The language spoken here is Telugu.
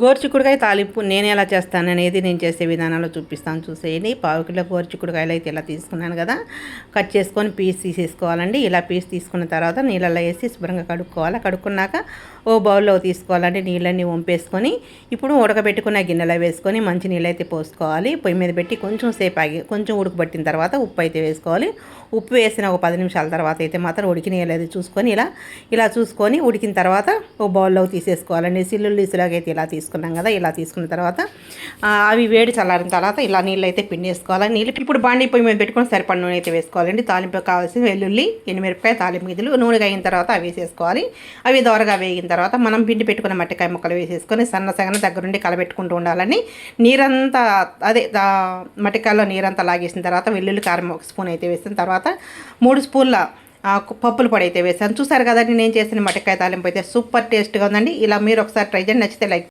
గోరుచిక్కుడుకాయ తాలింపు నేను ఎలా చేస్తాను అనేది నేను చేసే విధానంలో చూపిస్తాను చూసేయండి. పావు కిలో గోరుచిక్కుడుకాయలు అయితే ఇలా తీసుకున్నాను కదా. కట్ చేసుకొని పీస్ తీసేసుకోవాలండి. ఇలా పీస్ తీసుకున్న తర్వాత నీళ్ళలో వేసి శుభ్రంగా కడుక్కోవాలి. కడుక్కున్నాక ఓ బౌల్లో తీసుకోవాలండి. నీళ్ళన్నీ వంపేసుకొని ఇప్పుడు ఉడకబెట్టుకున్న గిన్నెలో వేసుకొని మంచి నీళ్ళు అయితే పోసుకోవాలి. పొయ్యి మీద పెట్టి కొంచెం సేపు ఆగి కొంచెం ఉడకబెట్టిన తర్వాత ఉప్పు అయితే వేసుకోవాలి. ఉప్పు వేసిన ఒక పది నిమిషాల తర్వాత అయితే మాత్రం ఉడికినేయలేదు చూసుకొని ఇలా ఇలా చూసుకొని ఉడికిన తర్వాత ఓ బౌల్లో తీసేసుకోవాలండి. సిల్లుల్లి ఇసులాగైతే ఇలా తీసుకోవాలి తీసుకున్నాం కదా ఇలా తీసుకున్న తర్వాత అవి వేడి చల్లారిన తర్వాత ఇలా నీళ్ళు అయితే పిండేసుకోవాలి. నీళ్ళు ఇప్పుడు బాండీ పొయ్యి మీద పెట్టుకొని సరిపడి నూనె అయితే వేసుకోవాలండి. తాలింపు కావాల్సిన వెల్లుల్లి ఎనిమిరపకాయ తాలింపు గిదులు నూనె అయిన తర్వాత అవి వేసేసుకోవాలి. అవి దోరగా వేగిన తర్వాత మనం పిండి పెట్టుకున్న మట్టికాయ ముక్కలు వేసేసుకొని సన్న సగన దగ్గరుండి కలబెట్టుకుంటూ ఉండాలని నీరంతా అదే దా- మట్టికాయలో నీరంతా లాగేసిన తర్వాత వెల్లుల్లి కారం ఒక స్పూన్ అయితే వేసిన తర్వాత మూడు స్పూన్ల పప్పులు పొడి అయితే వేసాను. చూసారు కదండి నేను చేసిన మట్టికాయ తాలింపు అయితే సూపర్ టేస్ట్గా ఉందండి. ఇలా మీరు ఒకసారి ట్రై చేయండి నచ్చితే లైక్